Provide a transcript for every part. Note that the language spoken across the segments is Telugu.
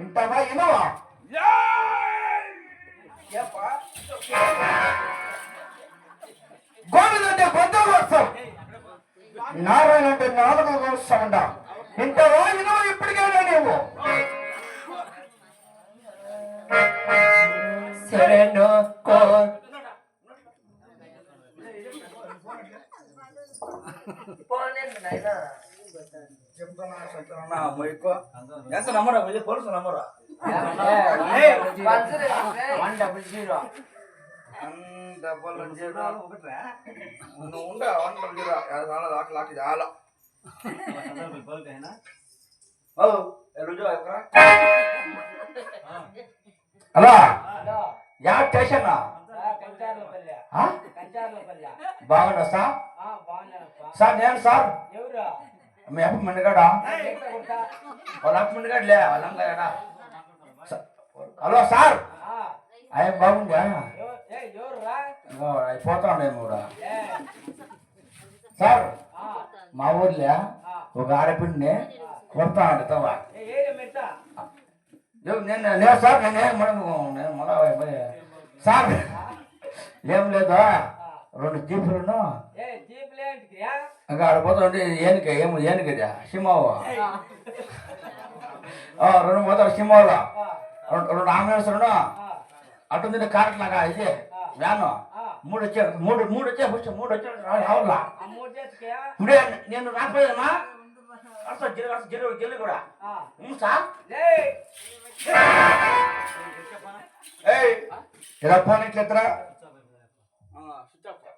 ఇంతవా ఇనవా గోవింద అంటే నారాయణ అంటే నాలుగో కోసం ఉండ ఇంతవా ఇప్పటికైనా నీవు శరణు కో ఎంత నమ్మరా? వెళ్ళి పోలీసు నమ్మరా? One double zero. డబ్బులు నువ్వు ఉండే వన్ డబ్బులు జీరో. చాలా లాక్ లాక్ చాలా ఓ రుజువు ఎక్కరా అలా హలో? Yeah station? బాగున్నా సార్? సార్ నేను సార్ ఎవరు మీ అప్ప మండిగాడా ఎక్కడ కొడతా? వాళ్ళ అప్ప మండిగాడులే వాళ్ళ అమ్మగాడా హలో సార్ ఆ, ఆయన బాగుందా ఎవ- ఏ, ఎవర్రా? అయిపోతాడేమో కూడా ఏ, సార్ ఆ, మా ఊర్లే ఆ. ఒక ఆడపిల్లని కొడతా ఉంటావా ఏ, ఏరే మెట్ట? నేను నేను సార్ నేను మనం నేను మళ్ళా సార్ ఏం లేదా రెండు జీపులే? ఇంకా ఆడ పోతుంటే ఏనుక ఏమో ఏనుకదా సింహావు? రెండు పోతారు సింహాలు ఆ, రెండు రెండు అంబులెన్స్లను ఆ, అటు మీద కార్లాగా ఇది వ్యాను. మూడు వచ్చారు మూడు మూడు వచ్చే ఫస్ట్ మూడు వచ్చారు రావాలా? ఇప్పుడే నేను రాకపోయామా అసలు జిల్లు అసలు జిల్లు జిల్లు కూడా. సార్ లే, ఏయ్! ఇలా ఫోన్ ఇట్లా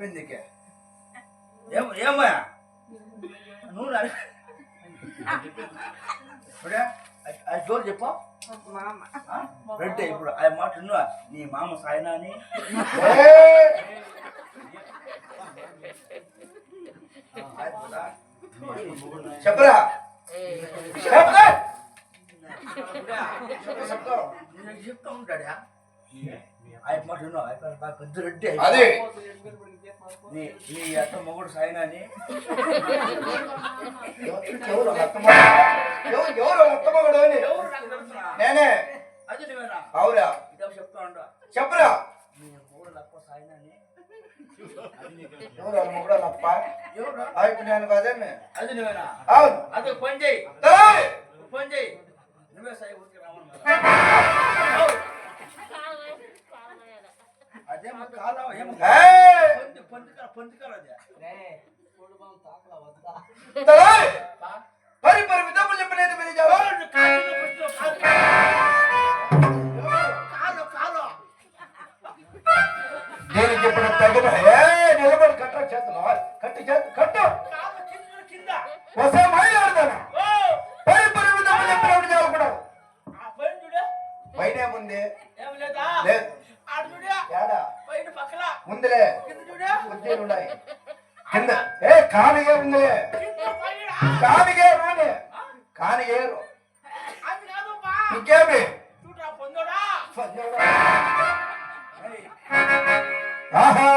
గడిపింది ఏం ఏమయ్యా నువ్వు నడి- ఇప్పుడే అది- జోరు చెప్పు రెడ్డి ఇప్పుడు ఆ మాట విన్నావా? నీ మామ సాయనా అని చెప్పరా చెప్తా ఉంటాడా ఆయన మాట విన్నావా? ఆయన బాగా పెద్ద రెడ్డి అది. నీ నీ అత్త మొగుడు సాయినా అని ఎవరు? ఎవరు ఎవరు అత్తమ్మగాడు అని? నేనే. అవురా. చెప్తా ఉండు. చెప్పరా. నీ మూడు లప్ప సాయినాని. ఎవరు ముగ్గురు తప్ప ఎవరు అయిపోయి నేను అది నువ్వేనా అవును. అది పని చేయి. నువ్వే సాయి ఊరికి రావను పరి పరి విధములు చెప్పలేదు మీరు దీనికి ఇప్పుడు తగిన ఏ నిలబడి కట్ట చేతులు కట్టి చేతు కట్టు. కాలు కింద కింద. వసే మాట్లాడతాను ఓ! పరి పరి విధములు చెప్పినప్పుడు ఆ పైన చూడు. పైన ముందే ఏం లేదా. చూడు. ఉద్యోగులు ఉన్నాయి కింద ఏ కానిగే ఉందిలే కానిగే రాని. బా. ఇంకేమి? ఆహా.